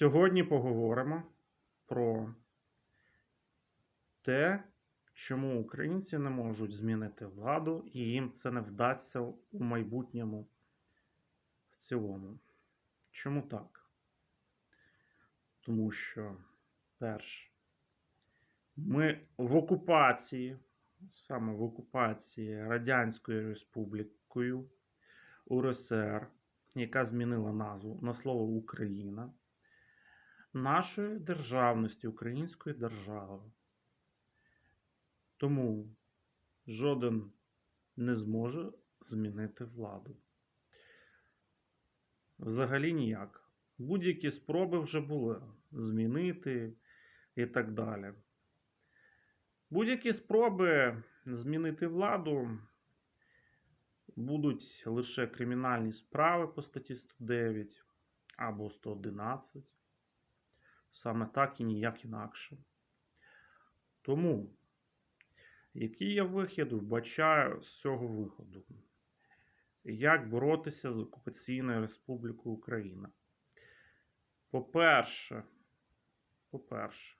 Сьогодні поговоримо про те, чому українці не можуть змінити владу і їм це не вдасться у майбутньому в цілому. Чому так? Тому що, перше, ми в окупації, саме в окупації Радянською Республікою УРСР, яка змінила назву на слово Україна, нашої державності, української держави. Тому жоден не зможе змінити владу. Взагалі ніяк. Будь-які спроби вже були змінити і так далі. Будь-які спроби змінити владу будуть лише кримінальні справи по статті 109 або 111. Саме так і ніяк інакше. Тому, який я вихід вбачаю з цього виходу? Як боротися з окупаційною Республікою Україна? По-перше, по-перше,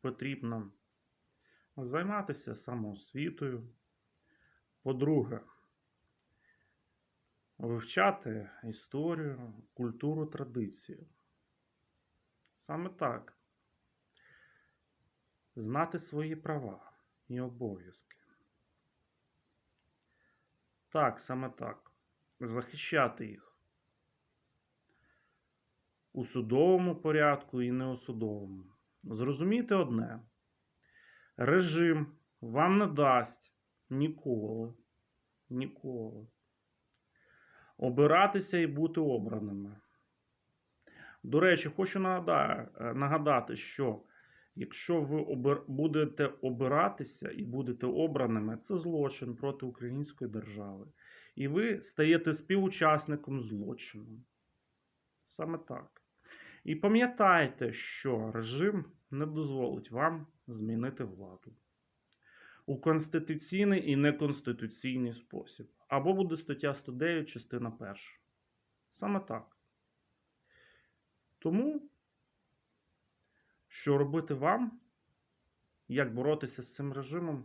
потрібно займатися самоосвітою. По-друге, вивчати історію, культуру, традицію. Саме так. Знати свої права і обов'язки. Так, саме так. Захищати їх у судовому порядку і не у судовому. Зрозумійте одне: режим вам не дасть ніколи, ніколи обиратися і бути обраними. До речі, хочу е, нагадати, що якщо ви будете обиратися і будете обраними, це злочин проти української держави. І ви стаєте співучасником злочину. Саме так. І пам'ятайте, що режим не дозволить вам змінити владу у конституційний і неконституційний спосіб. Або буде стаття 109, частина 1. Саме так. Тому, що робити вам, як боротися з цим режимом,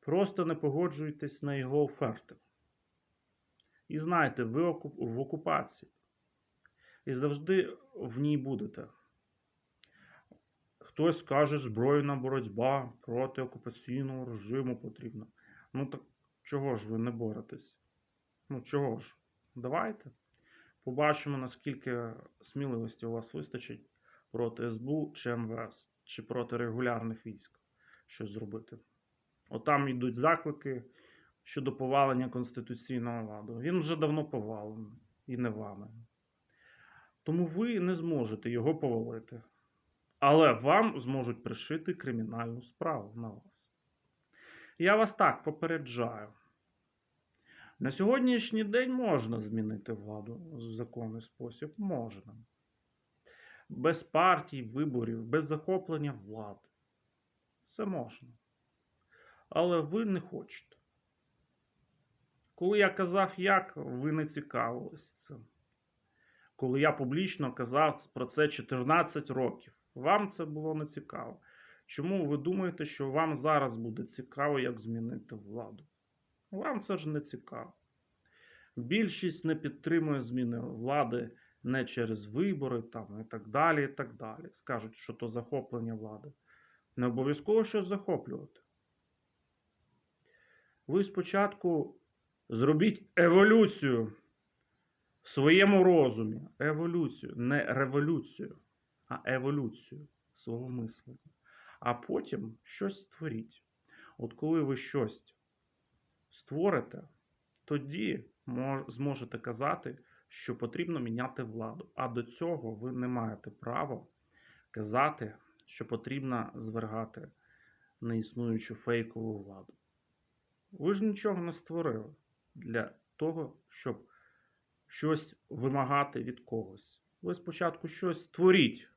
просто не погоджуйтесь на його оферти. І знайте, ви в окупації. І завжди в ній будете. Хтось скаже, збройна боротьба проти окупаційного режиму потрібна. Ну так чого ж ви не боретесь? Ну чого ж? Давайте. Побачимо, наскільки сміливості у вас вистачить проти СБУ чи МВС, чи проти регулярних військ щось зробити. Отам йдуть заклики щодо повалення конституційного ладу. Він вже давно повалений і не вами. Тому ви не зможете його повалити. Але вам зможуть пришити кримінальну справу на вас. Я вас так попереджаю. На сьогоднішній день можна змінити владу в законний спосіб. Можна. Без партій, виборів, без захоплення влади. Все можна. Але ви не хочете. Коли я казав, як, ви не цікавились цим. Коли я публічно казав про це 14 років, вам це було не цікаво. Чому ви думаєте, що вам зараз буде цікаво, як змінити владу? Вам це ж не цікаво. Більшість не підтримує зміни влади не через вибори там, і так далі. і так далі. Скажуть, що то захоплення влади. Не обов'язково щось захоплювати. Ви спочатку зробіть еволюцію в своєму розумі. Еволюцію, не революцію, а еволюцію свого мислення. А потім щось створіть. От коли ви щось створите, тоді зможете казати, що потрібно міняти владу. А до цього ви не маєте права казати, що потрібно звергати неіснуючу фейкову владу. Ви ж нічого не створили для того, щоб щось вимагати від когось. Ви спочатку щось створіть.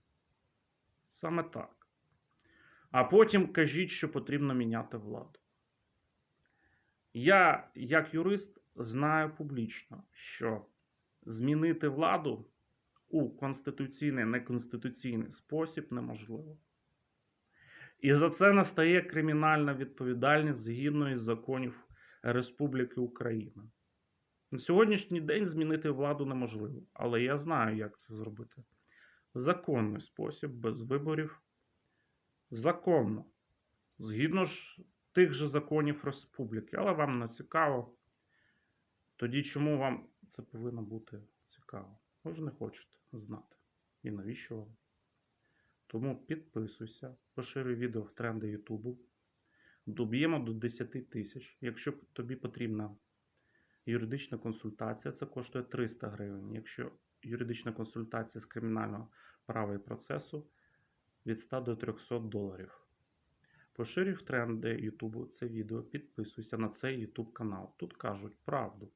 Саме так. А потім кажіть, що потрібно міняти владу. Я, як юрист, знаю публічно, що змінити владу у конституційний, неконституційний спосіб неможливо. І за це настає кримінальна відповідальність згідно із законів Республіки Україна. На сьогоднішній день змінити владу неможливо, але я знаю, як це зробити. Законний спосіб, без виборів. Законно. Згідно ж тих же законів республіки. Але вам не цікаво. Тоді чому вам це повинно бути цікаво? Ви ж не хочете знати. І навіщо вам? Тому підписуйся, поширюй відео в тренди Ютубу. Доб'ємо до 10 тисяч. Якщо тобі потрібна юридична консультація, це коштує 300 гривень. Якщо юридична консультація з кримінального права і процесу від 100 до 300 доларів. Поширюй в тренди Ютубу це відео, підписуйся на цей Ютуб канал. Тут кажуть правду.